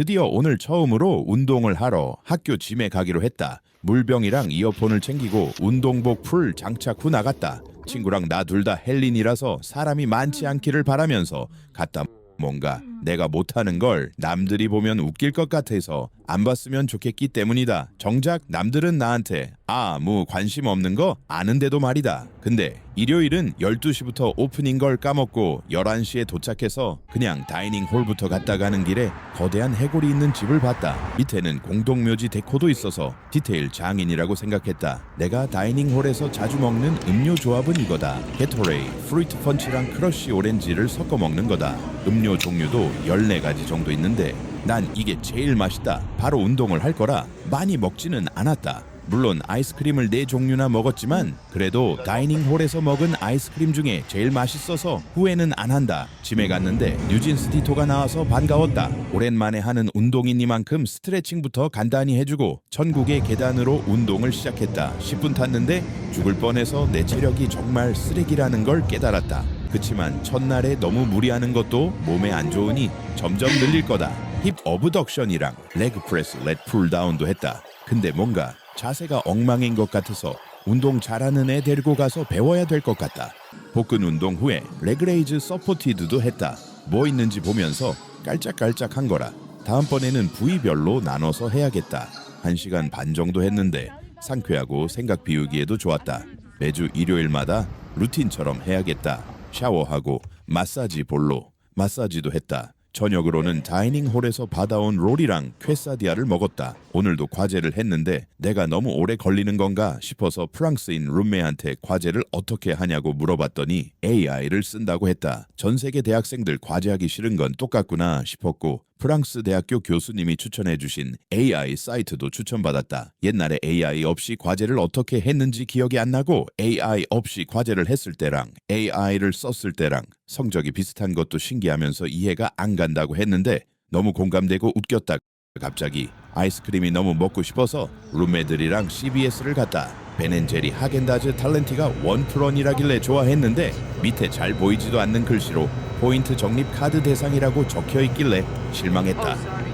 드디어 오늘 처음으로 운동을 하러 학교 짐에 가기로 했다. 물병이랑 이어폰을 챙기고 운동복 풀 장착 후 나갔다. 친구랑 나 둘 다 헬린이라서 사람이 많지 않기를 바라면서 갔다. 뭔가 내가 못하는 걸 남들이 보면 웃길 것 같아서 안 봤으면 좋겠기 때문이다. 정작 남들은 나한테 아무 관심 없는 거 아는데도 말이다. 근데 일요일은 12시부터 오픈인 걸 까먹고 11시에 도착해서 그냥 다이닝 홀부터 갔다 가는 길에 거대한 해골이 있는 집을 봤다. 밑에는 공동묘지 데코도 있어서 디테일 장인이라고 생각했다. 내가 다이닝 홀에서 자주 먹는 음료 조합은 이거다. 게토레이, 프루이트 펀치랑 크러쉬 오렌지를 섞어 먹는 거다. 음료 종류도 14가지 정도 있는데 난 이게 제일 맛있다. 바로 운동을 할 거라 많이 먹지는 않았다. 물론 아이스크림을 네 종류나 먹었지만 그래도 다이닝 홀에서 먹은 아이스크림 중에 제일 맛있어서 후회는 안 한다. 짐에 갔는데 뉴진스 디토가 나와서 반가웠다. 오랜만에 하는 운동이니만큼 스트레칭부터 간단히 해주고 천국의 계단으로 운동을 시작했다. 10분 탔는데 죽을 뻔해서 내 체력이 정말 쓰레기라는 걸 깨달았다. 그치만 첫날에 너무 무리하는 것도 몸에 안 좋으니 점점 늘릴 거다. 힙 어브덕션이랑 레그 프레스 렛 풀다운도 했다. 근데 뭔가 자세가 엉망인 것 같아서 운동 잘하는 애 데리고 가서 배워야 될 것 같다. 복근 운동 후에 레그레이즈 서포티드도 했다. 뭐 있는지 보면서 깔짝깔짝한 거라. 다음번에는 부위별로 나눠서 해야겠다. 한 시간 반 정도 했는데 상쾌하고 생각 비우기에도 좋았다. 매주 일요일마다 루틴처럼 해야겠다. 샤워하고 마사지 볼로 마사지도 했다. 저녁으로는 다이닝 홀에서 받아온 롤이랑 퀘사디아를 먹었다. 오늘도 과제를 했는데 내가 너무 오래 걸리는 건가 싶어서 프랑스인 룸메한테 과제를 어떻게 하냐고 물어봤더니 AI를 쓴다고 했다. 전 세계 대학생들 과제하기 싫은 건 똑같구나 싶었고 프랑스 대학교 교수님이 추천해 주신 AI 사이트도 추천받았다. 옛날에 AI 없이 과제를 어떻게 했는지 기억이 안 나고 AI 없이 과제를 했을 때랑 AI를 썼을 때랑 성적이 비슷한 것도 신기하면서 이해가 안 간다고 했는데 너무 공감되고 웃겼다. 갑자기 아이스크림이 너무 먹고 싶어서 룸메들이랑 CBS를 갔다. 베넨제리 하겐다즈 탈렌티가 원프런이라길래 좋아했는데 밑에 잘 보이지도 않는 글씨로 포인트 적립 카드 대상이라고 적혀 있길래 실망했다.